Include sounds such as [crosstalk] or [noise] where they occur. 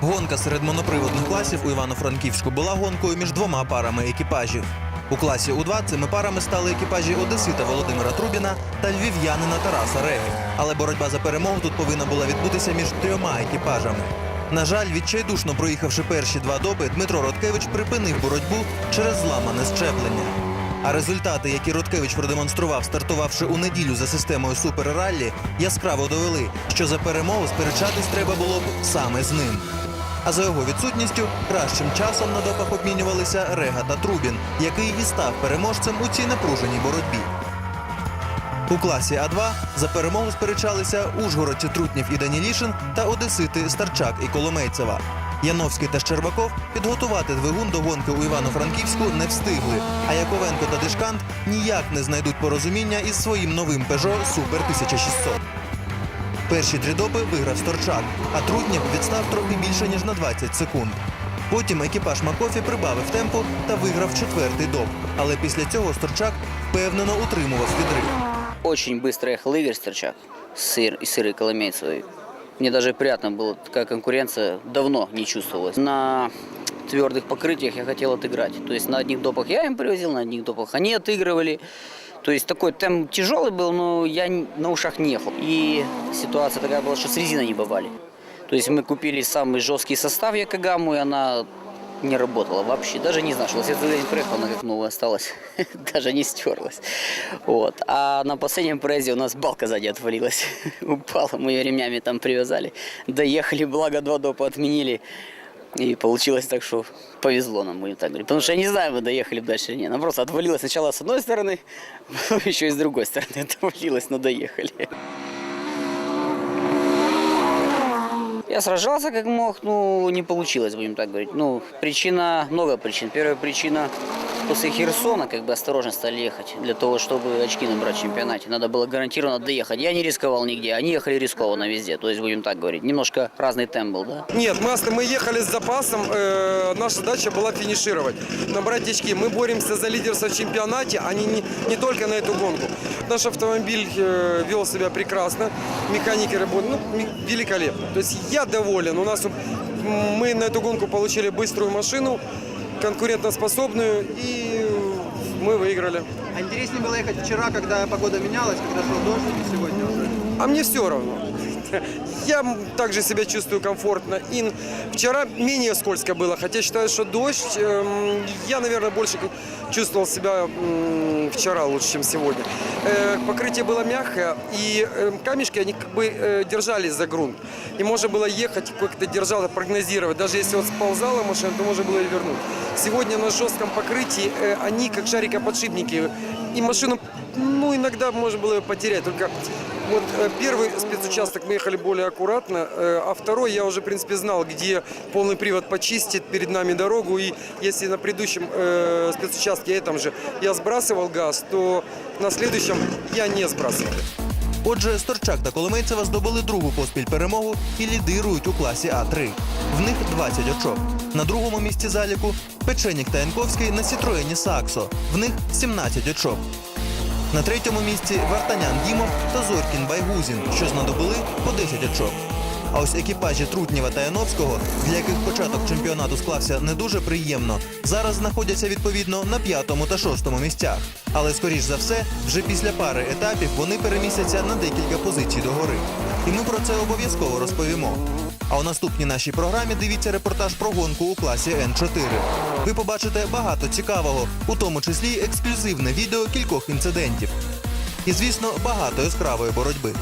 Гонка серед моноприводних класів у Івано-Франківську була гонкою між двома парами екіпажів. У класі У2 цими парами стали екіпажі Одесита Володимира Трубіна та львів'янина Тараса Реги. Але боротьба за перемогу тут повинна була відбутися між трьома екіпажами. На жаль, відчайдушно проїхавши перші два доби, Дмитро Роткевич припинив боротьбу через зламане щеплення. А результати, які Роткевич продемонстрував, стартувавши у неділю за системою суперраллі, яскраво довели, що за перемогу сперечатись треба було б саме з ним. А за його відсутністю кращим часом на допах обмінювалися Рега та Трубін, який і став переможцем у цій напруженій боротьбі. У класі А2 за перемогу сперечалися ужгородці Трутнів і Данілішин та одесити Старчак і Коломейцева. Яновський та Щербаков підготувати двигун до гонки у Івано-Франківську не встигли, а Яковенко та Дишкант ніяк не знайдуть порозуміння із своїм новим Peugeot Super 1600. Перші три доби виграв Сторчак, а Трутнів відстав трохи більше ніж на 20 секунд. Потім екіпаж Макофі прибавив темпу та виграв четвертий доп. Але після цього Сторчак впевнено утримував відрив. Очень быстро ехал Игорь Стерчак с Ир- из Иры Коломейцевой. Мне даже приятно было, такая конкуренция давно не чувствовалась. На твердых покрытиях я хотел отыграть. То есть на одних допах я им привозил, на одних допах они отыгрывали. То есть такой темп тяжелый был, но я н- на ушах не ехал. И ситуация такая была, что с резиной не бывали. То есть мы купили самый жесткий состав Якогаму, и она не работала вообще. Даже не знаю, что я туда не проехал, она как новая осталась. [laughs] Даже не стерлась. Вот. А на последнем прессе у нас балка сзади отвалилась. [laughs] Упала, мы ее ремнями там привязали. Доехали, благо два допа отменили. И получилось так, что повезло нам, будем так говорить. Потому что я не знаю, мы доехали бы дальше или нет. Она просто отвалилась сначала с одной стороны, [laughs] потом еще и с другой стороны отвалилась, но доехали. Я сражался как мог, ну не получилось, будем так говорить. Ну, причина, много причин. Первая причина, после Херсона как бы осторожно стали ехать, для того, чтобы очки набрать в чемпионате. Надо было гарантированно доехать. Я не рисковал нигде, они ехали рискованно везде. То есть, будем так говорить, немножко разный темп был, да? Нет, мы, мы ехали с запасом. э, наша задача была финишировать, набрать очки. Мы боремся за лидерство в чемпионате, а не, не, не только на эту гонку. Наш автомобиль э, вел себя прекрасно, механики работали ну, великолепно. То есть я доволен. У нас мы на эту гонку получили быструю машину, конкурентоспособную, и мы выиграли. А интереснее было ехать вчера, когда погода менялась, когда шел дождь, и сегодня уже. А мне все равно. Я м, также себя чувствую комфортно. И н- вчера менее скользко было, хотя считаю, что дождь. эм, я, наверное, больше как- чувствовал себя м, вчера лучше, чем сегодня. Э, покрытие было мягкое, и эм, камешки, они как бы э, держались за грунт. И можно было ехать, как-то держало, прогнозировать. Даже если вот сползала машина, то можно было и вернуть. Сегодня на жестком покрытии э, они как шарикоподшипники. И машину, ну, иногда можно было ее потерять. Только вот э, первый спецучасток мы ехали более аккуратно, э, а второй я уже, в принципе, знал, где полный привод почистит перед нами дорогу. И если на предыдущем э, спецучастке этом же я сбрасывал газ, то на следующем я не сбрасывал. Отже, Сторчак та Коломейцева здобули другу поспіль перемогу і лідирують у класі А3. В них 20 очок. На другому місці заліку Печенік та Янковський на Сітроєні Саксо. В них 17 очок. На третьому місці Вартанян Дімов та Зоркін Байгузін, що знадобили по 10 очок. А ось екіпажі Трутнєва та Яновського, для яких початок чемпіонату склався не дуже приємно, зараз знаходяться відповідно на п'ятому та шостому місцях. Але скоріш за все, вже після пари етапів вони перемістяться на декілька позицій догори. І ми про це обов'язково розповімо. А у наступній нашій програмі дивіться репортаж про гонку у класі Н4. Ви побачите багато цікавого, у тому числі ексклюзивне відео кількох інцидентів. І, звісно, багато яскравої боротьби.